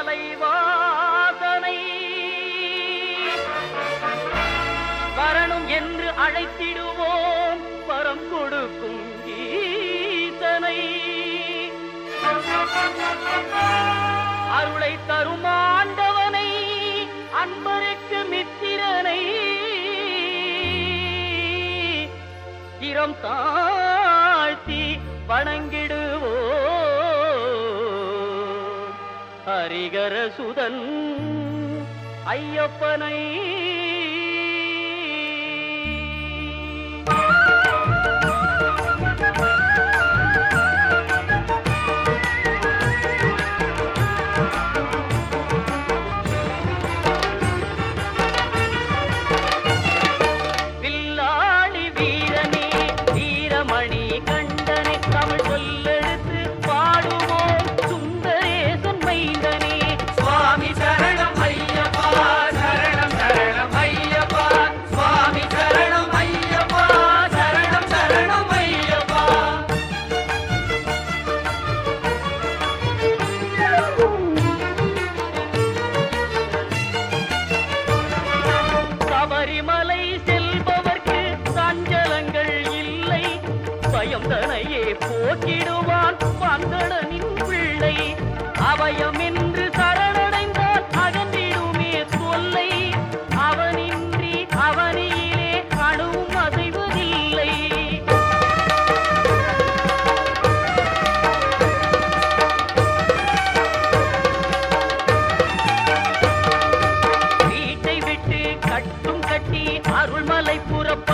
மலை வாசனை வரணும் என்று அழைத்திடுவோம் வரம் கொடுக்கும் கீதனை. அருளை தருமாண்டவனை அன்பருக்கு மித்திரனை. இரம் தாழ்த்தி வணங்கிடு ஹரிகர சுதன் ஐயப்பனை பயந்தனையே போக்கிடுவான். வந்தடனின் பிள்ளை. அவயம் என்று சரணடைந்தால் அகன்றிடுமே தொல்லை. அவனின்றி அவனியிலே அணுவும் அசைவதில்லை. வீட்டை விட்டு கட்டும் கட்டி அருள்மலை புறப்ப